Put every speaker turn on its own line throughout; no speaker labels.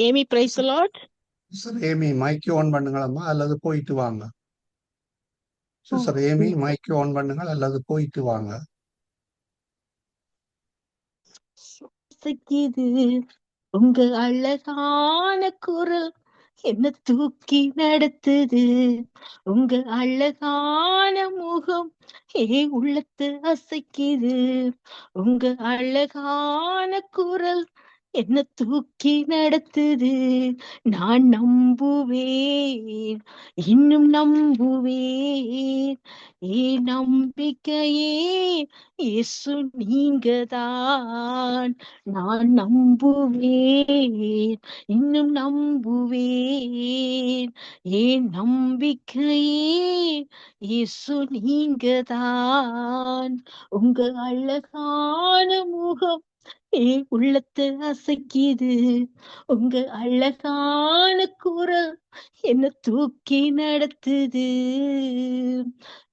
Amy praise Lord
sister Amy mic on பண்ணுங்களம்மா? அல்லது போயிட்டு வாங்க. சிஸ்டர் ஏமி மைக்கு ஆன் பண்ணுங்கள் அல்லது போயிட்டு வாங்க.
உங்க அழகான குரல். என்ன தூக்கி நடத்துது? உங்க அழகான முகம். ஏ உள்ளத்து அசைக்குது. உங்க அழகான குரல். என்ன தூக்கி நடத்துது? நான் நம்புவேன் இன்னும் நம்புவேன். ஏ நம்பிக்கையே இயேசு நீங்கதான். நான் நம்புவேன் இன்னும் நம்புவேன். ஏன் நம்பிக்கையே இயேசு நீங்கதான். உங்க அழகான முகம் ஏ உள்ளத்து அசைக்குது. உங்க அழகான குரல் என்ன தூக்கி நடத்துது.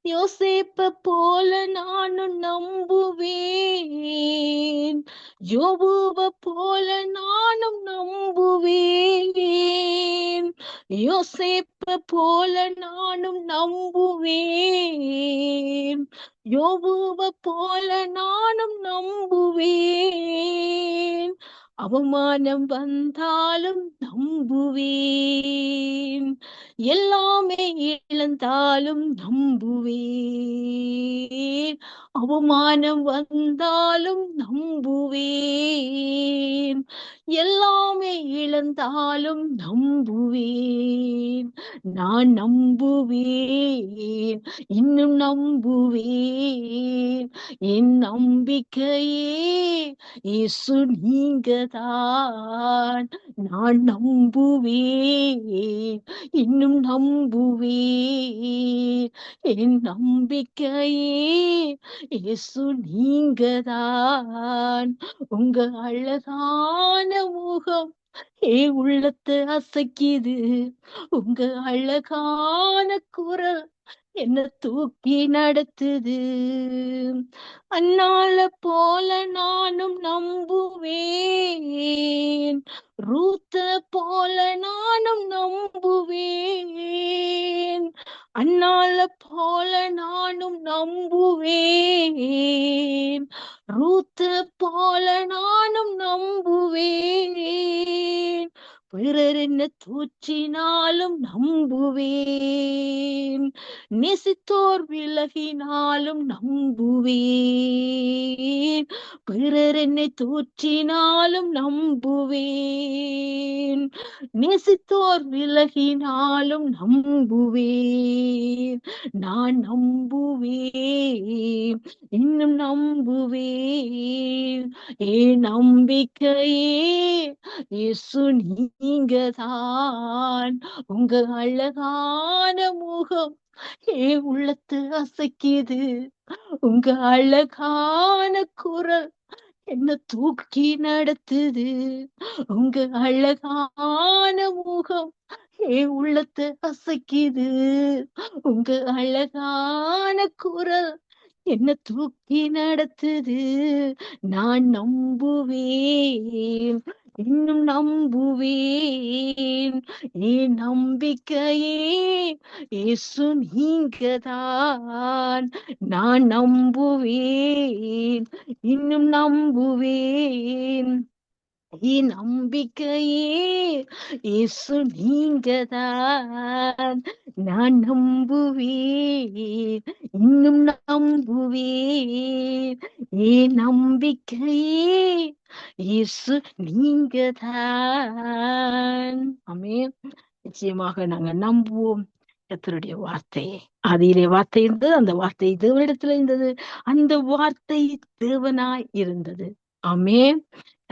யோசேப்ப போல நானும் நம்புவேன். யோபுவ போல நானும் நம்புவேன். யோசேப்ப போல நானும் நம்புவேன். யோபுவ போல நானும் நம்புவேன். அவமானம் வந்தாலும் நம்புவேன். எல்லாமே இழந்தாலும் நம்புவேன். அவமானம் வந்தாலும் நம்புவேன். எல்லாமே இழந்தாலும் நம்புவேன். நான் நம்புவேன். இன்னும் நம்புவேன். என் நம்பிக்கையே இயேசு நீங்கதான். நான் நம்புவேன். இன்னும் நம்புவேன். என் நம்பிக்கையே இயேசு நீங்கதான். உங்க அழகான முகம் ஏ உள்ளத்தை அசைக்குது. உங்க அழகான குரல் என்ன தூக்கி நடத்துது. அண்ணால போல நானும் நம்புவேன். ரூத்த போல நானும் நம்புவேன். அண்ணால போல நானும் நம்புவேன். ரூத்த போல நானும் நம்புவேன். பிறர் என்ன தூற்றினாலும் நம்புவேன். நெசித்தோர் விலகினாலும் நம்புவேன். பிறர் என்னை தூற்றினாலும் நம்புவேன். நெசித்தோர் விலகினாலும் நம்புவேன். நான் நம்புவேன். இன்னும் நம்புவேன். ஏ நம்பிக்கையே இயேசு நீங்கதான். உங்க அழகான முகம் ஏ உள்ளத்து அசைக்குது. உங்க அழகான குரல் என்ன தூக்கி நடத்துது? உங்க அழகான முகம் என் உள்ளத்தை அசைக்குது. உங்க அழகான குரல் என்ன தூக்கி நடத்துது? நான் நம்புவேன். இன்னும் நம்புவேன். என் நம்பிக்கையே இயேசு நீங்கதான். நான் நம்புவேன் இன்னும் நம்புவேன். என் நம்பிக்கையே இயேசு நீங்கதான். நான் நம்புவேன் இன்னும் நம்புவேன். என் நம்பிக்கையே இயேசு நீங்கதான். அமே நிச்சயமாக நாங்க நம்புவோம் கத்தருடைய வார்த்தை. அதிலே வார்த்தை இருந்தது அந்த வார்த்தை தேவனிடத்துல இருந்தது. அந்த வார்த்தை தேவனாய் இருந்தது. அமே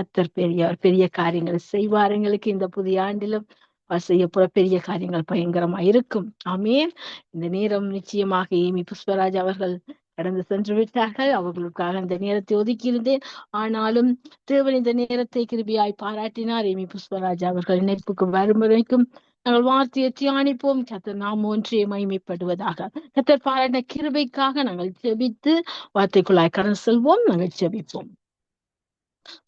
கத்தர் பெரிய பெரிய காரியங்கள் செய்வார். எங்களுக்கு இந்த புதிய ஆண்டிலும் செய்யப்போற பெரிய காரியங்கள் பயங்கரமா இருக்கும். ஆமே இந்த நேரம் நிச்சயமாக ஏமி புஷ்பராஜ் அவர்கள் கடந்து சென்று விட்டார்கள். அவர்களுக்காக இந்த நேரத்தை ஒதுக்கியிருந்தேன் ஆனாலும் தேவன் இந்த நேரத்தை கிருபியாய் பாராட்டினார். ஏமி புஷ்பராஜ் அவர்கள் இணைப்புக்கு வரும் வரைக்கும் நாங்கள் வார்த்தையை தியானிப்போம். கத்தர் நாம் ஒன்றே மகிமைப்படுவதாக. கத்தர் பாராட்டின கிருபைக்காக நாங்கள் ஜெபித்து வார்த்தைக்குள்ளாய் கடந்து செல்வோம். நாங்கள் ஜெபிப்போம்.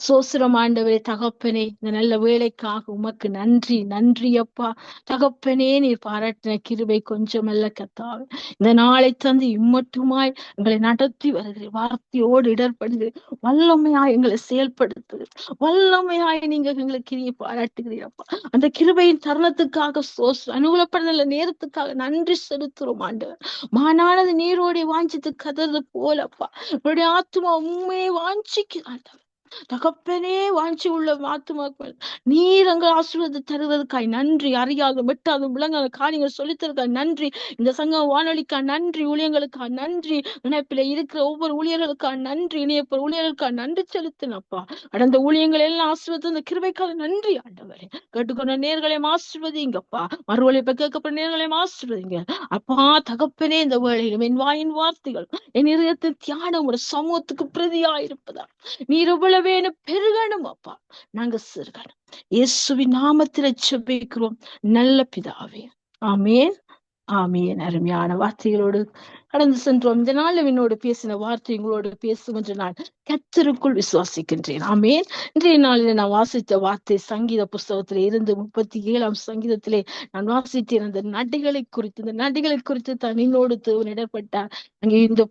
சோசிரம் ஆண்டவரே தகப்பனே இந்த நல்ல வேலைக்காக உமக்கு நன்றி நன்றி அப்பா. தகப்பனே நீர் பாராட்டின கிருபை கொஞ்சமல்ல கத்தாவே. இந்த நாளை தந்து இம்மட்டுமாய் எங்களை நடத்தி வருகிறேன் வார்த்தையோடு இடர்படுகிறேன் வல்லமையாய் எங்களை செயல்படுத்து வல்லமையாய் நீங்க எங்களை கிரியை பாராட்டுகிறீரப்பா அந்த கிருபையின் தருணத்துக்காக சோஸ் அனுகூலப்படுதல நேரத்துக்காக நன்றி செலுத்துறோம் ஆண்டவர். மானானது நீரோடைய வாஞ்சித்து கதறது போலப்பா உங்களுடைய ஆத்மா உண்மையை வாஞ்சிக்கு ஆண்டவர். தகப்பனே வாஞ்சி உள்ள ஆத்துமாக்கள் நீர் அங்க ஆசீர்வாத தருவதற்காய் நன்றி. அறியாத வெட்டாத விளங்காத காரியங்கள் சொல்லித்தருக்காய் நன்றி. இந்த சங்கம் வானொலிக்கா நன்றி ஊழியங்களுக்கா நன்றி. இணைப்பில இருக்கிற ஒவ்வொரு ஊழியர்களுக்கா நன்றி. இணையப்ப ஊழியர்களுக்கா நன்றி செலுத்தினப்பா. அடந்த ஊழியங்கள் எல்லாம் ஆசீர்வாதம் இந்த கிருபைக்காக நன்றி ஆண்டவரே. கேட்டுக்கொண்ட நேர்களையும் ஆசீர்வதிங்கப்பா. மறுவழிப்ப கேட்கப்பட்ட நேர்களையும் ஆசீர்வதிங்க. அப்பா தகப்பனே இந்த வேளையிலும் என் வாயின் வார்த்தைகள் என் இதயத்தின் தியானம் ஒரு சமூகத்துக்கு பிரதியா இருப்பதா நீர் வேணும் பெருகணும் அப்பா. நாங்க சிறுகணும். இயேசுவின் நாமத்தில செபிக்கிறோம் நல்ல பிதாவே. ஆமேன். ஆமியன் அருமையான வார்த்தைகளோடு கடந்து சென்றோம். இந்த நாள் என்னோடு பேசின வார்த்தை உங்களோடு பேசும் என்று நான் கத்தருக்குள் விசுவாசிக்கின்றேன். ஆமேன். இன்றைய நாளில் நான் வாசித்த வார்த்தை சங்கீத புஸ்தகத்திலே இருந்து முப்பத்தி ஏழாம் சங்கீதத்திலே நான் வாசித்தேன். அந்த நடைகளை குறித்து இந்த நடைகளை குறித்து தான் என்னோடு தேவன் இடப்பட்டார். அங்கே இந்த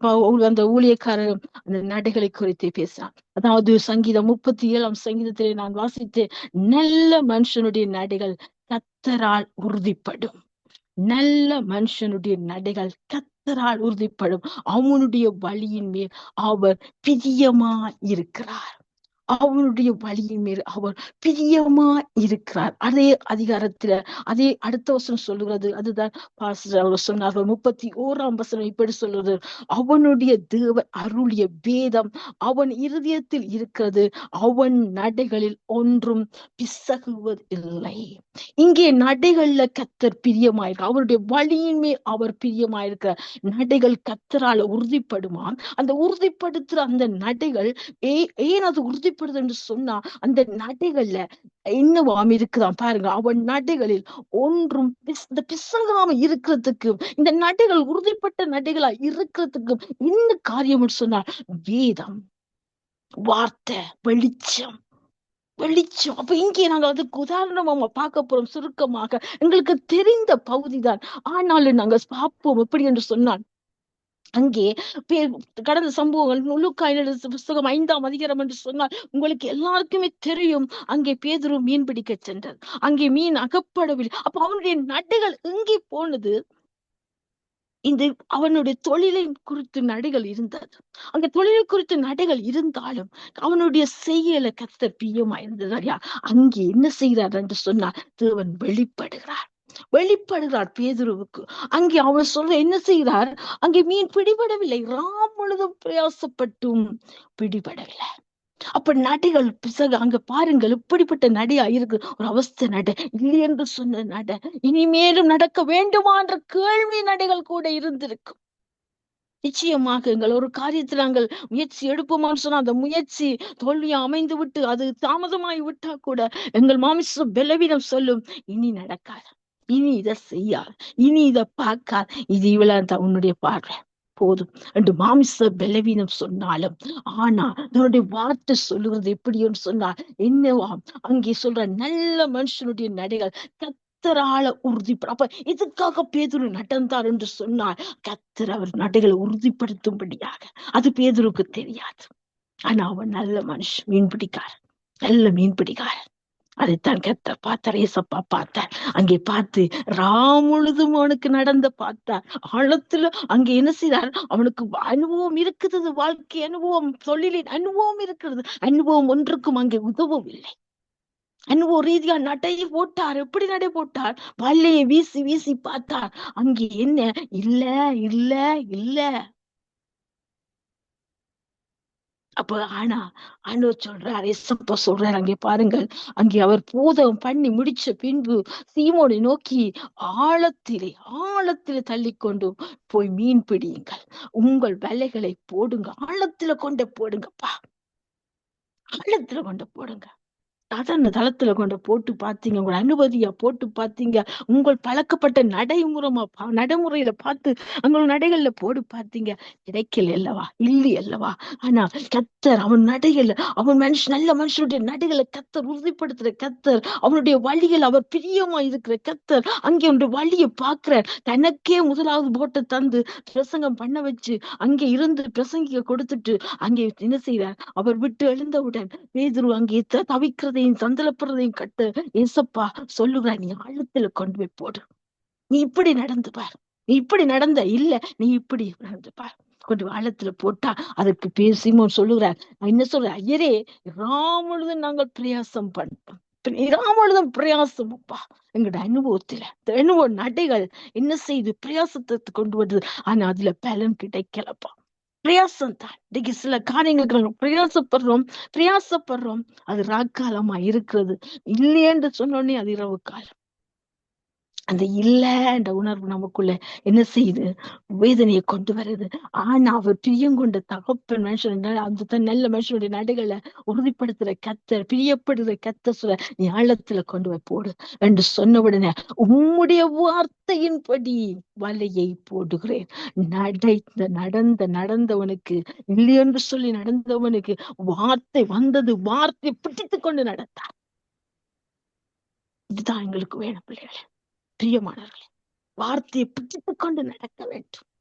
அந்த ஊழியக்காரரும் அந்த நடைகளை குறித்து பேசினார். அதாவது சங்கீதம் முப்பத்தி ஏழாம் சங்கீதத்திலே நான் வாசித்து நல்ல மனுஷனுடைய நடைகள் கத்தரால் உறுதிப்படும். நல்ல மனுஷனுடைய நடைகள் கத்தரால் உறுதிப்படும். அவனுடைய வழியின் மேல் அவர் பிரியமா இருக்கிறார். அவனுடைய வழியின் மேல் அவர் பிரியமா இருக்கிறார். அதே அதிகாரத்துல அதே அடுத்த வசனம் சொல்லுகிறது. அதுதான் அவர் சொன்னார்கள். முப்பத்தி ஓராம் வசனம் இப்படி சொல்றது அவனுடைய தேவன் அருளிய வேதம் அவன் இருதயத்தில் இருக்கிறது. அவன் நடைகளில் ஒன்றும் பிசகுவதில்லை. இங்கே நடைகள்ல கத்தர் பிரியமாயிருக்க அவருடைய வழியின் மேல் அவர் பிரியமாயிருக்க நடைகள் கத்தரால உறுதிப்படுமா? அந்த உறுதிப்படுத்துற அந்த நடைகள் ஏ ஏன் அது உறுதிப்படுது என்று சொன்னா அந்த நடைகள்ல என்னவாம் இருக்குதான் பாருங்க. அவன் நடைகளில் ஒன்றும் இந்த பிசங்காம இருக்கிறதுக்கும் இந்த நடைகள் உறுதிப்பட்ட நடைகளா இருக்கிறதுக்கு என்ன காரியம் சொன்னால் வேதம் வார்த்தை வெளிச்சம் வெளிச்சம். அப்ப இங்கே நாங்க அதுக்கு உதாரணமா பார்க்க போறோம் சுருக்கமாக. எங்களுக்கு தெரிந்த பகுதிதான். ஆனாலும் நாங்க பார்ப்போம் எப்படி என்று சொன்னால் அங்கே கடந்த சம்பவங்கள் நுழுக்காய் புஸ்தகம் ஐந்தாம் அதிகாரம் என்று சொன்னால் உங்களுக்கு எல்லாருக்குமே தெரியும். அங்கே பேதுரு மீன் பிடிக்க சென்றார். அங்கே மீன் அகப்படவில்லை அப்ப அவனுடைய நடைகள் எங்கே போனது. இந்த அவனுடைய தொழிலை குறித்து நடைகள் இருந்தது. அங்க தொழிலை குறித்து நடைகள் இருந்தாலும் அவனுடைய செய்யல கத்தர் பிரியமா இருந்தது அங்கே என்ன செய்கிறார் என்று சொன்னால் தேவன் வெளிப்படுகிறார். வெளிப்படுகிறார் பேதுருவுக்கு. அங்கே அவர் சொல்ற என்ன செய்கிறார்? அங்கே மீன் பிடிபடவில்லை. ராம் முழுதும் பிரயாசப்பட்டும் பிடிபடவில்லை. அப்ப நடைகள் பிசக அங்க பாருங்கள் இப்படிப்பட்ட நடையா இருக்கு. ஒரு அவஸ்தை நடை இல்லை என்று சொன்ன நடை இனிமேலும் நடக்க வேண்டுமா என்ற கேள்வி நடைகள் கூட இருந்திருக்கும். நிச்சயமாக எங்கள் ஒரு காரியத்தில் நாங்கள் முயற்சி எடுப்போமான்னு சொன்னா அந்த முயற்சி தோல்வியா அமைந்து விட்டு அது தாமதமாய் விட்டா கூட எங்கள் மாமிச பலவீனம் சொல்லும் இனி நடக்காது. இனி இதை செய்யாது இனி இதை பார்க்காது இது இவ்வளவு உன்னுடைய பார்வை போதும் என்று மாமிச பலவீனம் சொன்னாலும் ஆனா அதனுடைய வார்த்தை சொல்லுவது எப்படின்னு சொன்னா என்னவா அங்கே சொல்ற நல்ல மனுஷனுடைய நடைகள் கத்தரால உறுதிப்பட அப்ப இதுக்காக பேதுரு நடந்தார் என்று சொன்னால் கத்தர் அவர் நடைகளை உறுதிப்படுத்தும்படியாக அது பேதுருக்கு தெரியாது ஆனா அவன் நல்ல மனுஷன் மீன்பிடிக்கார் நல்ல மீன்பிடிக்காரன் அதைத்தான் கத்த பார்த்தார் ஏசப்பா பார்த்தார். அங்கே பார்த்து ராம் முழுதும் அவனுக்கு நடந்த பார்த்தார். ஆழத்துல அங்கே என்ன செய்தார்? அவனுக்கு அனுபவம் இருக்குது வாழ்க்கை அனுபவம் தொழிலின் அனுபவம் இருக்கிறது. அனுபவம் ஒன்றுக்கும் அங்கே இல்லை. அனுபவ ரீதியா நடையை போட்டார். எப்படி நடை போட்டார்? வல்லையை வீசி வீசி பார்த்தார். அங்கே என்ன? இல்ல இல்ல இல்ல. அப்ப ஆனா ஆண்டவர் சொல்றார் எசப்பா சொல்றார் அங்கே பாருங்கள். அங்கே அவர் பூதம் பண்ணி முடிச்ச பின்பு சீமோனை நோக்கி ஆழத்திலே ஆழத்திலே தள்ளி கொண்டு போய் மீன் பிடியுங்கள். உங்கள் வேலைகளை போடுங்க. ஆழத்துல கொண்டு போடுங்கப்பா. ஆழத்துல கொண்டு போடுங்க. சாதாரண தளத்துல கொண்டு போட்டு பாத்தீங்க. உங்கள் அனுமதியா போட்டு பாத்தீங்க. உங்கள் பழக்கப்பட்ட நடைமுறமா நடைமுறையில பார்த்து உங்கள் நடைகள்ல போடு பாத்தீங்க. கிடைக்கல அல்லவா? இல்லை அல்லவா? ஆனா கத்தர் அவன் நடைகள் அவன் மனுஷன் நல்ல மனுஷனுடைய நடைகளை கத்தர் உறுதிப்படுத்துற கத்தர் அவனுடைய வழிகள் அவர் பிரியமா இருக்கிற கத்தர் அங்கே அவனுடைய வழியை பார்க்கிற தனக்கே முதலாவது போட்டை தந்து பிரசங்கம் பண்ண வச்சு அங்கே இருந்து பிரசங்கிக்க கொடுத்துட்டு அங்கே என்ன செய்யறார் அவர் விட்டு எழுந்தவுடன் பேதுரு அங்கே தவிக்கிறது தவிக்கிறதையும் சந்தலப்படுறதையும் கட்டு. ஏசப்பா சொல்லுகிற நீ ஆழத்துல கொண்டு போய் போடு. நீ இப்படி நடந்து பார் நீ இப்படி நடந்த இல்ல நீ இப்படி நடந்து பார் கொண்டு ஆழத்துல போட்டா அதற்கு பேர் சொல்லுகிறார் நான் என்ன சொல்ற ஐயரே ராமுழுதும் நாங்கள் பிரயாசம் பண்ணோம் இராமழுதும் பிரயாசம் அப்பா. எங்களோட அனுபவத்துல அனுபவ நடைகள் என்ன செய்து பிரயாசத்தை கொண்டு வருது. ஆனா அதுல பலன் கிடைக்கலப்பா. பிரயாசம் தான் இன்னைக்கு சில காரியங்களுக்கு நாங்க பிரயாசப்படுறோம் பிரயாசப்படுறோம். அது ராக்காலமா இருக்கிறது. இல்லையென்று சொன்னோடனே அது இரவு காலம். அந்த இல்லைன்ற உணர்வு நமக்குள்ள என்ன செய்யுது? வேதனையை கொண்டு வருது. ஆனா அவர் பிரியங்கொண்ட தகப்பன் மனுஷன் அந்த தன் நல்ல மனுஷனுடைய நடைகளை உறுதிப்படுத்துற கத்தர் பிரியப்படுற கத்த சொல்ல நீ ஆழத்துல கொண்டு போய் போடு என்று சொன்ன உடனே உம்முடைய வார்த்தையின்படி வலையை போடுகிறேன். நடைந்த நடந்த நடந்தவனுக்கு இல்லை என்று சொல்லி நடந்தவனுக்கு வார்த்தை வந்தது வார்த்தை பிடித்து கொண்டு நடத்தார் இதுதான் எங்களுக்கு வேணும் பிள்ளைகளே. பிரியமானவர்களே வார்த்தையை பிடித்துக் கொண்டு நடக்க வேண்டும்.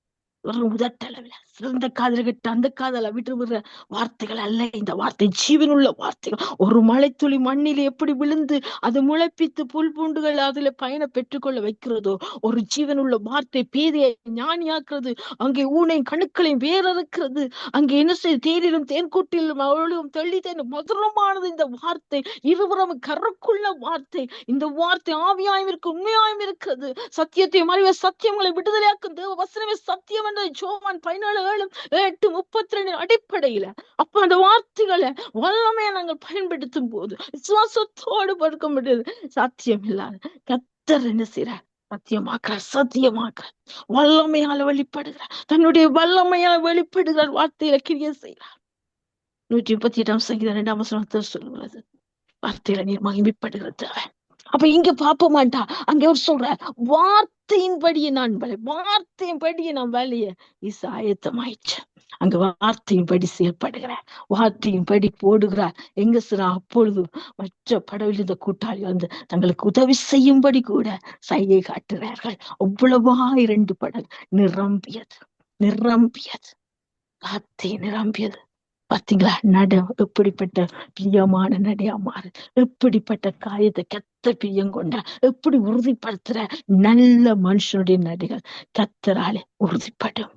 வெறும் உதட்டளவில் சிறந்த காதல அந்த காதல விட்டு விடுற வார்த்தைகள் அல்ல. இந்த வார்த்தை ஜீவனுள்ள வார்த்தைகள். ஒரு மழைத்துளி மண்ணில் எப்படி விழுந்து அது முளைப்பித்து புல் பூண்டுகள் அதுல பயண பெற்றுக்கொள்ள வைக்கிறதோ ஒரு ஜீவனுள்ள வார்த்தை பேதையை ஞானியாக்குறது அங்கே ஊனை கணுக்களையும் வேறறுக்கிறது அங்கே என்ன செய்ய தேரிலும் தேன்கூட்டிலும் அவளும் தெள்ளி தேன் மதுரமானது இந்த வார்த்தை. இருபுறம் கருக்குள்ள வார்த்தை. இந்த வார்த்தை ஆவியாயும் இருக்கு உண்மையாயும் இருக்கிறது சத்தியத்தை அறிவை சத்தியங்களை விடுதலையாக்கும் தேவ வசனமே சத்தியம் என்ற ஜோவான் பதினாலு ஏழு எட்டு முப்பத்தி ரெண்டு அடிப்படையில அப்ப அந்த வார்த்தைகளை வல்லமையை நாங்கள் பயன்படுத்தும் போது விசுவாசத்தோடு படுக்க முடியாது சாத்தியம் இல்லாத கத்தர் என்ன செய்யறார் சத்தியமாக்குறார் சத்தியமாக்குறார். வல்லமையால வெளிப்படுகிறார். தன்னுடைய வல்லமையால் வெளிப்படுகிறார் வார்த்தையில கிரிய செய்கிறார். நூற்றி முப்பத்தி எட்டாம் சங்கீதம் இரண்டாம் வசனத்தை சொல்லுகிறது. வார்த்தையில நீர் மகிமைப்படுகிற தேவை அப்ப இங்க பாப்ப மாட்டா அங்க ஒரு சொல்ற வார்த்தையின்படியே நான் வேலை வார்த்தையின்படியே நான் வேலைய. இசு ஆயத்தமாயிடுச்சு அங்க வார்த்தையின்படி செயல்படுகிறார். வார்த்தையின்படி போடுகிறார். எங்க சிறா? அப்பொழுது மற்ற படவில் இந்த கூட்டாளி வந்து தங்களுக்கு உதவி செய்யும்படி கூட சைகை காட்டுகிறார்கள். அவ்வளவா இரண்டு படல் நிரம்பியது. நிரம்பியது. வார்த்தை நிரம்பியது. பாத்தீங்களா? நட எப்படிப்பட்ட பிரியமான நடையா மாறு எப்படிப்பட்ட காயத்தை கத்த பிரியம் கொண்ட எப்படி உறுதிப்படுத்துற நல்ல மனுஷனுடைய நடைகள் கத்தராலே உறுதிப்படும்.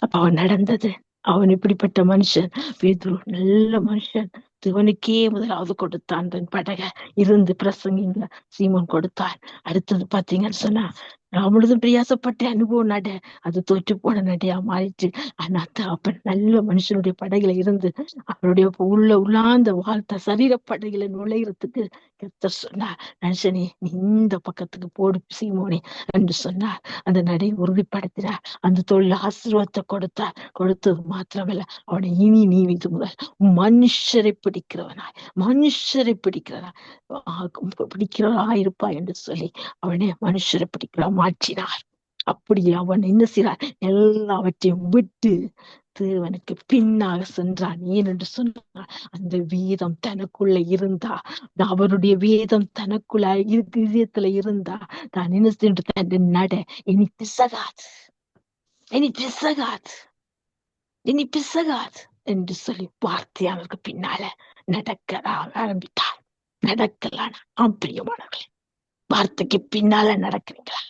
அப்ப அவன் நடந்தது. அவன் இப்படிப்பட்ட மனுஷன் பேதுரு நல்ல மனுஷன். சிவனுக்கே முதலாவது கொடுத்தான் தன் படக. இருந்து பிரசங்கிங்க சீமன் கொடுத்தான் அடுத்தது பாத்தீங்கன்னு சொன்னா நான் முழுதும் பிரயாசப்பட்ட அனுபவம் நட. அது தோற்று போன நடையா மாறிச்சு ஆனா அப்ப நல்ல மனுஷனுடைய படகுல இருந்து அவருடைய உள்ள உள்ளாந்த வாழ்த்த சரீர படகுல நுழையிறதுக்கு கத்தர் சொன்னார் மனுஷனே நீ இந்த பக்கத்துக்கு போடு சீமோனே என்று சொன்னார். அந்த நடை உறுதிப்படுத்தினார். அந்த தொழில் ஆசீர்வாதத்தை கொடுத்தார். கொடுத்தது மாத்திரமல்ல அவனை இனி நீ இது முதல் மனுஷரை பிடிக்கிறவனாய் மனுஷரை பிடிக்கிறவனாய். பிடிக்கிறவனா இருப்பாய் என்று சொல்லி அவனே மனுஷரை பிடிக்கிறான் மாற்றினார். அப்படி அவன் என்ன செய்றார் எல்லாவற்றையும் விட்டு தேவனுக்கு பின்னாக சென்றான். ஏனென்று சொன்னார் அந்த வேதம் தனக்குள்ள இருந்தா அவருடைய வேதம் தனக்குள்ள இதயத்துல இருந்தா தான் என்ன சென்று தன் நட இனி பிசகாது. இனி பிசகாது. இனி பிசகாது என்று சொல்லி வார்த்தையாளருக்கு பின்னால நடக்க ஆரம்பித்தார். நடக்கலான? ஆம்பிரியமானவர்களே வார்த்தைக்கு பின்னால நடக்கிறீங்களா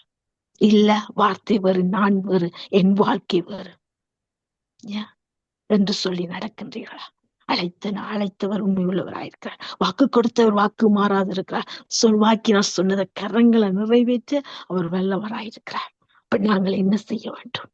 இல்ல வார்த்தை வேறு நான் வேறு என் வாழ்க்கை வேறு. என்று சொல்லி நடக்கின்றீர்களா? அழைத்த அழைத்தவர் உண்மை உள்ளவராயிருக்கிறார் வாக்கு கொடுத்தவர் வாக்கு மாறாது இருக்கிறார் சொல் வாக்கினார் சொன்னதை கரங்களை நிறைவேற்ற அவர் வல்லவராயிருக்கிறார். அப்ப நாங்கள் என்ன செய்ய வேண்டும்?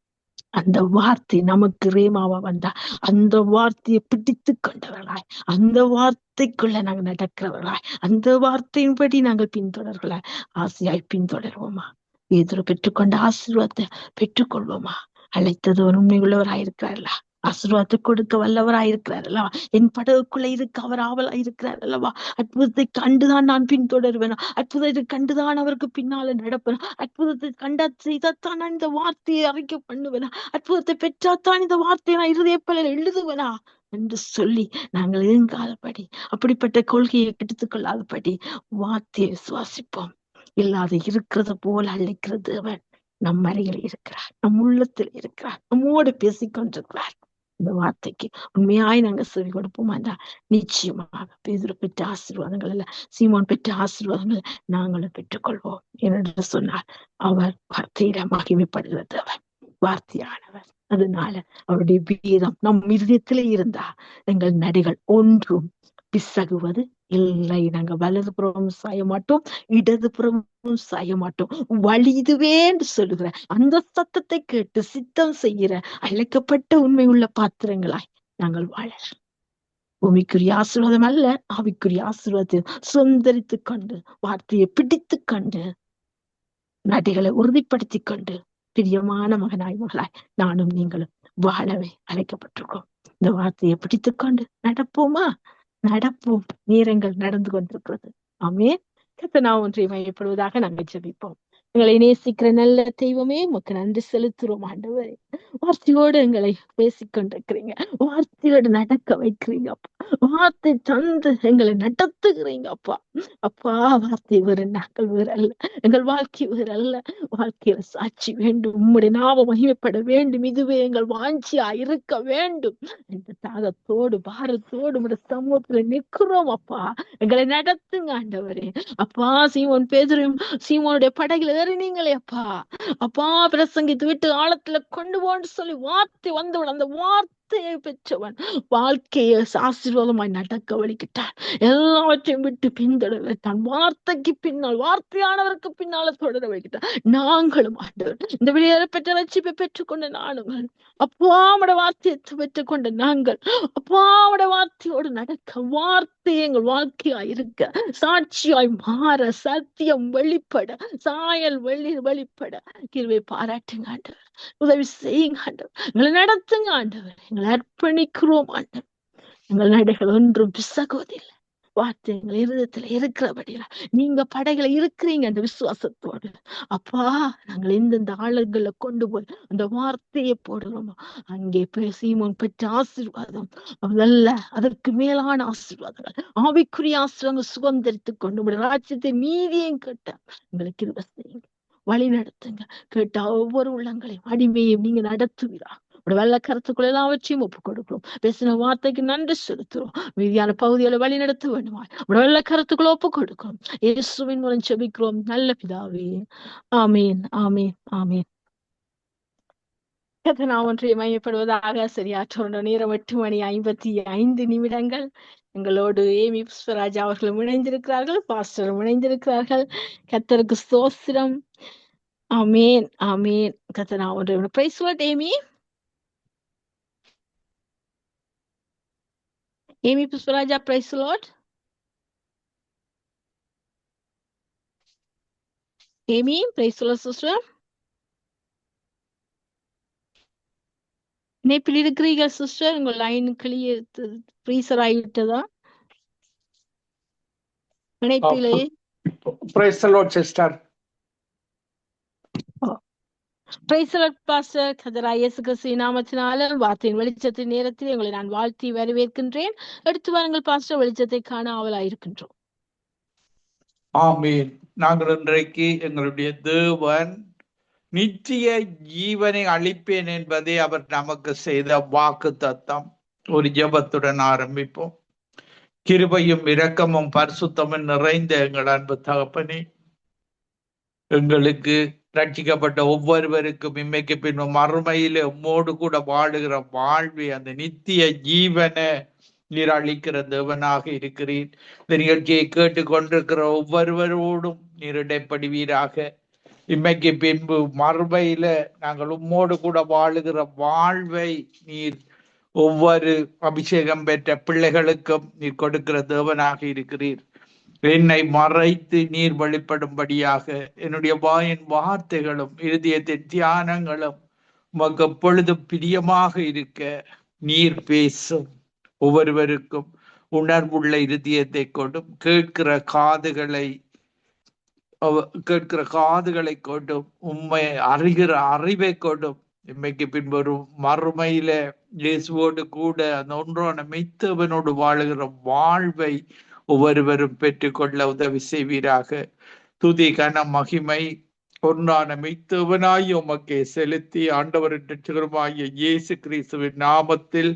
அந்த வார்த்தை நமக்கு ரேமாவா வந்தா அந்த வார்த்தையை பிடித்து கொண்டவர்களாய் அந்த வார்த்தைக்குள்ள நாங்கள் நடக்கிறவர்களாய் அந்த வார்த்தையின்படி நாங்கள் பின்தொடர்களாய். ஆசையாய் பின்தொடர்வோமா? பேதுரு பெற்றுக்கொண்ட ஆசீர்வாதத்தை பெற்றுக்கொள்வோமா? அழைத்தது உண்மை உள்ளவராயிருக்கிறார்களா ஆசீர்வாதத்தை கொடுக்க வல்லவராயிருக்கிறார் அல்லவா என் படகுக்குள்ள இருக்க அவர் ஆவலா இருக்கிறார் அல்லவா அற்புதத்தை கண்டுதான் நான் பின்தொடருவேன்? அற்புதத்தை கண்டுதான் அவருக்கு பின்னால நடப்பேன்? அற்புதத்தை கண்டா செய்தாத்தான் நான் இந்த வார்த்தையை அறிக்கை பண்ணுவேனா? அற்புதத்தை பெற்றாத்தான் இந்த வார்த்தையை நான் இருதயப்பல எழுதுவேனா? என்று சொல்லி நாங்கள் இருங்காதபடி அப்படிப்பட்ட கொள்கையை எடுத்துக்கொள்ளாதபடி வார்த்தையை விசுவாசிப்போம். இல்லாத இருக்கிறது போல அழைக்கிறது தேவன் நம் அறையில் இருக்கிறார் நம் உள்ளத்தில் இருக்கிறார் நம்மோடு பேசிக் கொண்டிருக்கிறார். இந்த வார்த்தைக்கு உண்மையாய் நாங்க செவி கொடுப்போம் என்றால் நிச்சயமாக பேதுரு பெற்ற ஆசீர்வாதங்கள் அல்ல சீமான் பெற்ற ஆசீர்வாதங்கள் நாங்களும் பெற்றுக்கொள்வோம் என்று சொன்னால் அவர் வார்த்தையில மகிமைப்படுகிறது அவர் வார்த்தையானவர். அதனால அவருடைய வீரம் நம் இதயத்திலே இருந்தா எங்கள் நடிகள் ஒன்றும் பிசகுவது இல்லை நாங்க வலது புறமும் சாய மாட்டோம் இடது புறமும் சாய மாட்டோம். வழி இதுவேன்னு சொல்லுகிற அந்த சத்தத்தை கேட்டு சித்தம் செய்கிற அழைக்கப்பட்ட உண்மை உள்ள பாத்திரங்களாய் நாங்கள் வாழலாம். பூமிக்குரிய ஆசீர்வாதம் அல்ல ஆவிக்குரிய ஆசீர்வாதத்தை சுந்தரித்துக் கொண்டு வார்த்தையை பிடித்து கொண்டு நடைகளை உறுதிப்படுத்திக் கொண்டு பிரியமான மகனாய் மகளாய் நானும் நீங்களும் வாழவே அழைக்கப்பட்டிருக்கோம். இந்த வார்த்தையை பிடித்துக்கொண்டு நடப்போமா? நடப்போம். நேரங்கள் நடந்து கொண்டிருக்கிறது. ஆமே கத்தனா நான் ஒன்றை மையப்படுவதாக நாங்கள் ஜெபிப்போம். எங்களை நேசிக்கிற நல்ல தெய்வமே உமக்கு நன்றி செலுத்துறோம் ஆண்டவரே. வார்த்தையோடு எங்களை பேசிக்கொண்டிருக்கிறீங்க. வார்த்தையோடு நடக்க வைக்கிறீங்க அப்பா. வார்த்தை தந்து எங்களை நடத்துகிறீங்க அப்பா. அப்பா வார்த்தை வேறு நாங்கள் வேறு அல்ல. எங்கள் வாழ்க்கை வேறு அல்ல. வாழ்க்கையில சாட்சி வேண்டும். உம்முடைய நாம மகிமைப்பட வேண்டும். இதுவே எங்கள் வாஞ்சியா இருக்க வேண்டும். என்ற தாகத்தோடு பாரத்தோடு உடைய சமூகத்துல நிக்கிறோம் அப்பா. எங்களை நடத்துங்க ஆண்டவரே. அப்பா சீமோன் பேதுரும் சீமோனுடைய படகில் ஏறினீங்களே அப்பா. அப்பா பிரசங்கித்து விட்டு ஆழத்துல கொண்டு போன்னு சொல்லி வார்த்தை வந்தவன் அந்த வார்த்தை வார்த்தையை பெற்றவன் வாழ்க்கையை ஆசீர்வாதமாய் நடக்க வலிக்கிட்டான் எல்லாவற்றையும் விட்டு பின்தொடர வைத்தான் வார்த்தைக்கு பின்னால் வார்த்தையானவருக்கு பின்னால தொடர வைக்கிட்டான் நாங்களும் ஆண்டவர் இந்த வெளியேற பெற்ற ரட்சிப்பை பெற்றுக்கொண்ட நானுங்கள் அப்பாவோட வார்த்தையை பெற்றுக்கொண்ட நாங்கள் அப்பாவோட வார்த்தையோடு நடக்க வார்த்தை எங்கள் வாழ்க்கையா இருக்க சாட்சியாய் மாற சத்தியம் வெளிப்பட சாயல் வெளி வெளிப்பட. கிருவை பாராட்டுங்க ஆண்டவர். உதவி செய்யுங்க ஆண்டவர். எங்களை நடத்துங்க ஆண்டவர். எங்களை அர்ப்பணிக்கிறோம். ஆண்டவர் எங்கள் நடைகள் ஒன்றும் பிசகுவதில்லை. வார்த்தை எங்கள் இருதயத்துல இருக்கிறபடியா நீங்க படைகளை இருக்கிறீங்க அந்த விசுவாசத்தோடு. அப்பா நாங்கள் எந்தெந்த ஆளுகளை கொண்டு போய் அந்த வார்த்தையை போடுறோமோ அங்கே போய் சீமோன் பெற்ற ஆசீர்வாதம் அதல்ல அதற்கு மேலான ஆசீர்வாதங்கள் ஆவிக்குரிய ஆசீர்வாதங்கள் சுதந்திரித்து கொண்டு உங்களுடைய ராஜ்யத்தை நீதியையும் கேட்ட எங்களுக்கு இது செய்யுங்க. வழி நடத்துங்க. கேட்ட ஒவ்வொரு உள்ளங்களையும் அடிமையும் நீங்க நடத்துவீரா உடைய வெள்ள கருத்துக்கள் எல்லாவற்றையும் ஒப்புக் கொடுக்கிறோம் பேசின வார்த்தைக்கு நன்றி செலுத்துறோம் மீதியான பகுதிகளை வழி நடத்த வேண்டுமா உடைய வெள்ள கருத்துக்களை ஒப்புக் கொடுக்கிறோம் இயேசுவின் மூலம் செபிக்கிறோம் நல்ல பிதாவே ஆமீன் ஆமீன் ஆமீன் கதனா ஒன்றை மையப்படுவதாக சரியாற்ற நேரம் எட்டு மணி ஐம்பத்தி ஐந்து நிமிடங்கள் எங்களோடு ஏமி புஷ்பராஜா அவர்களும் இணைந்திருக்கிறார்கள் பாஸ்டரும் இணைந்திருக்கிறார்கள் கத்தருக்கு சோஸ்திரம் ஆமேன் ஆமேன் கத்தனா ஒன்றை praise what Amy Amy Pushparaja price lot Amy price lot sister இணைப்பில் இருக்கிறீர்கள் சிஸ்டர் உங்கள் லைன் கிளியர் ஃப்ரீசர் ஆகிவிட்டதா இணைப்பிலே
Praise the
நாமத்தினால வார்த்தையின் வெளிச்சத்தின் நேரத்தில் எங்களை நான் வாழ்த்தி வரவேற்கின்றேன். எடுத்து வாருங்கள் பாஸ்டர். வெளிச்சத்தை காண ஆவலாயிருக்கின்றோம்.
ஆமீன். நாங்கள் இன்றைக்கு எங்களுடைய தேவன் நித்திய ஜீவனை அளிப்பேன் என்பதை அவர் நமக்கு செய்த வாக்கு தத்தம் ஒரு ஜெபத்துடன் ஆரம்பிப்போம். கிருபையும் இரக்கமும் பரிசுத்தமும் நிறைந்த எங்கள் அன்பு தகப்பனே எங்களுக்கு ரட்சிக்கப்பட்ட ஒவ்வொருவருக்கும் இம்மைக்கு பின்னும் மறுமையில உம்மோடு கூட வாழுகிற வாழ்வை அந்த நித்திய ஜீவனை நீர் அளிக்கிற தேவனாக இருக்கிறீர். இந்த நிகழ்ச்சியை கேட்டுக்கொண்டிருக்கிற ஒவ்வொருவரோடும் நீர் இடைப்படுவீராக. இம்மைக்கு பின்பு மறுமையில நாங்கள் உம்மோடு கூட வாழுகிற வாழ்வை நீர் ஒவ்வொரு அபிஷேகம் பெற்ற பிள்ளைகளுக்கும் நீர் கொடுக்கிற தேவனாக இருக்கிறீர். என்னை மறைத்து நீர் வெளிப்படும்படியாக என்னுடைய வாயின் வார்த்தைகளும் இருதயத்தின் தியானங்களும் உமக்கு எப்பொழுதும் பிரியமாக இருக்க நீர் பேசும். ஒவ்வொருவருக்கும் உணர்வுள்ள இருதயத்தை கொண்டும் கேட்கிற காதுகளை கேட்கிற காதுகளை கொண்டும் உண்மை அறிகிற அறிவை கொண்டும் இன்மைக்கு பின்வரும் மறுமையில இயேசுவோடு கூட அந்த ஒன்றான மெய்த்தவனோடு வாழுகிற வாழ்வை ஒவ்வொருவரும் பெற்றுக்கொள்ள உதவி செய்வீராக. துதி கன மகிமை ஒன்றான உமக்கே செலுத்தி. ஆண்டவரின் இயேசு கிறிஸ்துவின் நாமத்தில்